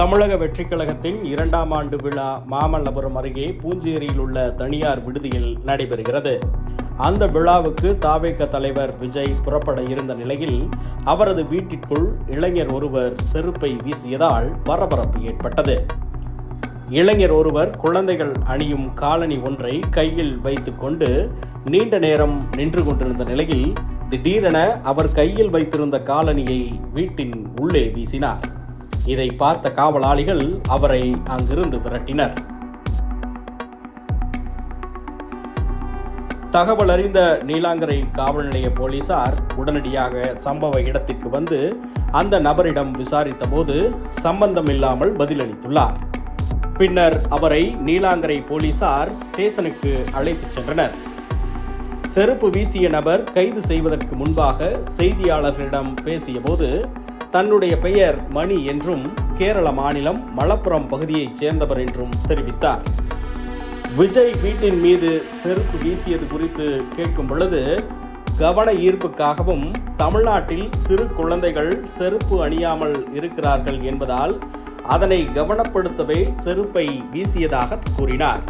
தமிழக வெற்றிக் கழகத்தின் இரண்டாம் ஆண்டு விழா மாமல்லபுரம் அருகே பூஞ்சேரியில் உள்ள தனியார் விடுதியில் நடைபெறுகிறது. அந்த விழாவுக்கு தாவேக தலைவர் விஜய் புறப்பட இருந்த நிலையில் அவரது வீட்டிற்குள் இளைஞர் ஒருவர் செருப்பை வீசியதால் பரபரப்பு ஏற்பட்டது. இளைஞர் ஒருவர் குழந்தைகள் அணியும் காலணி ஒன்றை கையில் வைத்துக்கொண்டு நீண்ட நேரம் நின்று கொண்டிருந்த நிலையில் திடீரென அவர் கையில் வைத்திருந்த காலணியை வீட்டின் உள்ளே வீசினார். இதை பார்த்த காவலாளிகள் அவரை அங்கிருந்து விரட்டினர். தகவல் அறிந்த நீலாங்கரை காவல் நிலைய போலீசார் உடனடியாக சம்பவ இடத்திற்கு வந்து அந்த நபரிடம் விசாரித்த போது சம்பந்தம் சம்பந்தமில்லாமல் பதிலளித்துள்ளார். பின்னர் அவரை நீலாங்கரை போலீசார் ஸ்டேஷனுக்கு அழைத்துச் சென்றனர். செருப்பு வீசிய நபர் கைது செய்வதற்கு முன்பாக செய்தியாளர்களிடம் பேசியபோது தன்னுடைய பெயர் மணி என்றும் கேரள மாநிலம் மலப்புரம் பகுதியைச் சேர்ந்தவர் என்றும் தெரிவித்தார். விஜய் வீட்டின் மீது செருப்பு வீசியது குறித்து கேட்கும் பொழுது கவன ஈர்ப்புக்காகவும் தமிழ்நாட்டில் சிறு குழந்தைகள் செருப்பு அணியாமல் இருக்கிறார்கள் என்பதால் அதனை கவனப்படுத்தவே செருப்பை வீசியதாக கூறினார்.